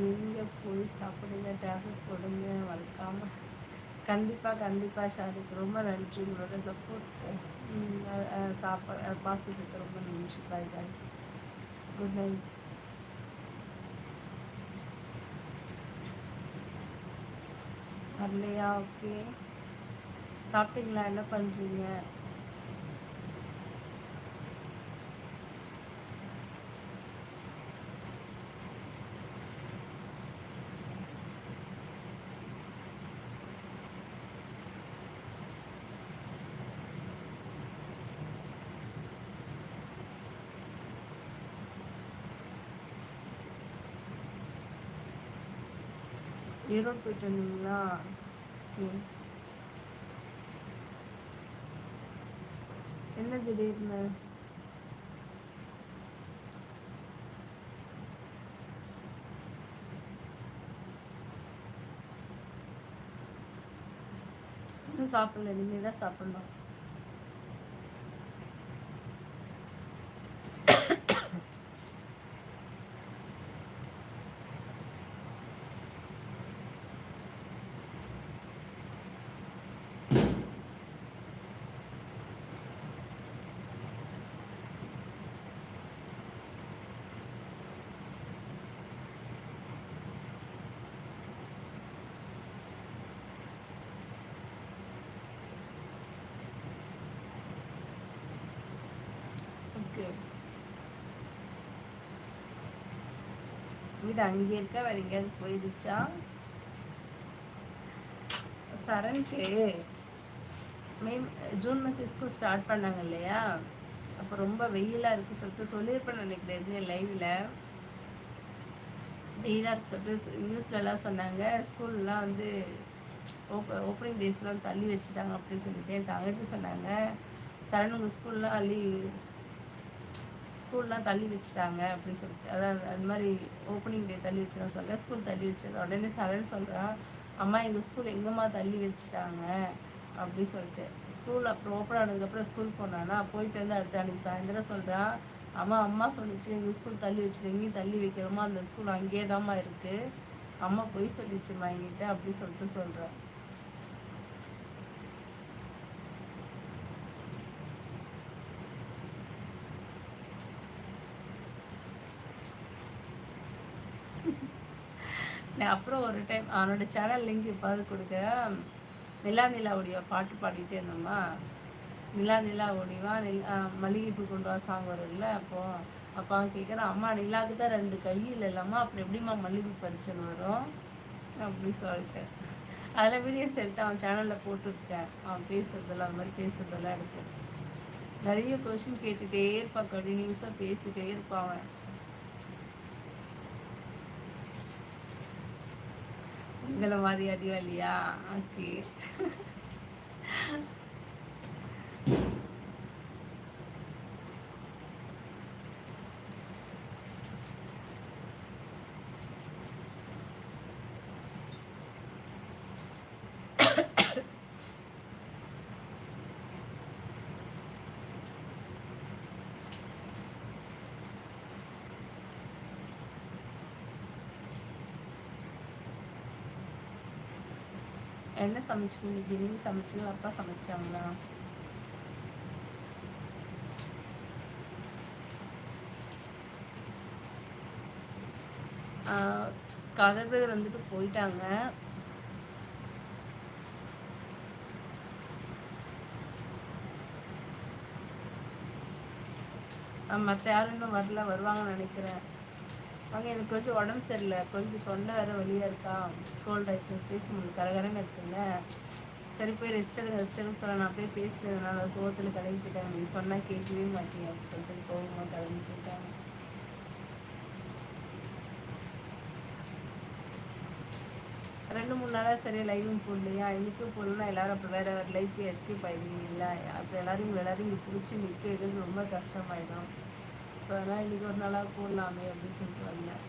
நீங்கள் போய் சாப்பிடுங்க டேப்லெட் கொடுங்க மறக்காமல் கண்டிப்பாக கண்டிப்பாக ஷாருக்கு ரொம்ப நன்றி. உங்களோட சப்போர்ட் சாப்பாடு பாசத்துக்கு ரொம்ப நன்றி. பாய் பாய் குட் நைட் வரலையா? ஓகே சாப்பிட்டீங்களா? என்ன பண்ணுறீங்க ஈரோடு போயிட்டு வந்தீங்களா என்ன திடீர்னு? இன்னும் சாப்பிடல. இனிமேல் தான் சாப்பிடணும். வீடு அங்கே இருக்க வேற எங்கேயாவது போயிடுச்சா சரண்க்கு May June month school start பண்ணாங்க இல்லையா? அப்போ ரொம்ப வெயிலாக இருக்குது சொல்லிட்டு சொல்லியிருப்பேன் நினைக்கிறேன் லைவில் வெயிலாக சொல்லிட்டு நியூஸ்லலாம் சொன்னாங்க ஸ்கூல்லாம் வந்து ஓப்ப ஓப்பனிங் டேஸ்லாம் தள்ளி வச்சுட்டாங்க அப்படின்னு சொல்லிட்டு என் தங்கச்சி சொன்னாங்க. சரண் உங்கள் ஸ்கூல்லாம் அள்ளி ஸ்கூல்லாம் தள்ளி வச்சுட்டாங்க அப்படின்னு சொல்லிட்டு. அதாவது அந்த மாதிரி ஓப்பனிங் டே தள்ளி வச்சுதான் சொல்கிறேன் ஸ்கூல் தள்ளி வச்சது உடனே சரண் சொல்கிறான் அம்மா எங்கள் ஸ்கூல் எங்கம்மா தள்ளி வச்சுட்டாங்க? அப்படி சொல்லிட்டு. ஸ்கூல் அப்புறம் ஓப்பன் ஆனதுக்கப்புறம் ஸ்கூல் போனானா போயிட்டு வந்து அடுத்த அன்னைக்கு சாயந்தரம் சொல்கிறான் அம்மா அம்மா சொல்லிச்சு எங்கள் ஸ்கூல் தள்ளி வச்சுட்டு எங்கேயும் தள்ளி வைக்கிறோமா அந்த ஸ்கூல் அங்கேயே தாம்மா இருக்குது அம்மா பொய் சொல்லிச்சுமா என்கிட்ட? அப்படி சொல்லிட்டு சொல்கிறேன் நான் அப்புறம் ஒரு டைம் அவனோட சேனல் லிங்க் எப்பாவது கொடுக்க நிலா நிலா ஒடிவா பாட்டு பாடிட்டே இருந்தோமா? நிலா நிலா ஒடிவா நில் மல்லிகைப்பூ கொண்டு வா சாங் வரும்ல அப்போது அப்போ அவன் கேட்குறான் அம்மா நிலாவுக்கு தான் ரெண்டு கை இல்லைம்மா அப்புறம் எப்படிம்மா மல்லிகைப்பூ பறிச்சல் வரும்? அப்படி சொல்லிட்டு. அதில் வீடியோஸ் எடுத்து அவன் சேனலில் போட்டுருக்கேன். அவன் பேசுறதெல்லாம் அந்த மாதிரி பேசுறதெல்லாம் எடுத்து. நிறைய கொஷின் கேட்டுகிட்டே இருப்பான் கண்டினியூஸாக பேசிகிட்டே இருப்பான் அவன். உங்களை மாதிரி அறிவாளியா ஓகே என்ன சமைச்சிங்க பிரியாணி சமைச்சிங்க அப்பா சமைச்சாங்களா? காதல் பிரதர் வந்துட்டு போயிட்டாங்க. மற்ற யாரும் இன்னும் வரல வருவாங்கன்னு நினைக்கிறேன். அவங்க எனக்கு கொஞ்சம் உடம்பு சரியில்லை. கொஞ்சம் தொண்டை வேற வழியாக இருக்கா? கோல்ட் ஆகிட்டு பேச முடியல கரகரன்னு இருக்குல்ல. சரி போய் ரெஸ்ட் எடுக்க ரெஸ்ட் எடுக்க சொல்ல நான் போய் பேசுறதுனால கோவத்தில் கிளம்பி போயிட்டாங்க நீ சொன்னால் கேட்கவே மாட்டீங்க அப்படின்னு சொல்லிட்டு கோவமாக கிளம்பி போயிட்டாங்க ரெண்டு மூணு நாளாக சரியாக லைவும் போடலையா? இன்றைக்கும் போடலாம் எல்லாரும் அப்போ வேறு வேறு லைஃப் எஸ்கேப் ஆகிடுவீங்களா அப்போ எல்லாரும் உங்களை எல்லாரும் இங்கே பிடிச்சி நிற்க வைக்கிறது ரொம்ப கஷ்டமாயிடும். ஸோ அதனால் இன்றைக்கி ஒரு நாளாக போடலாமே அப்படின்னு சொல்லிட்டு வந்தேன்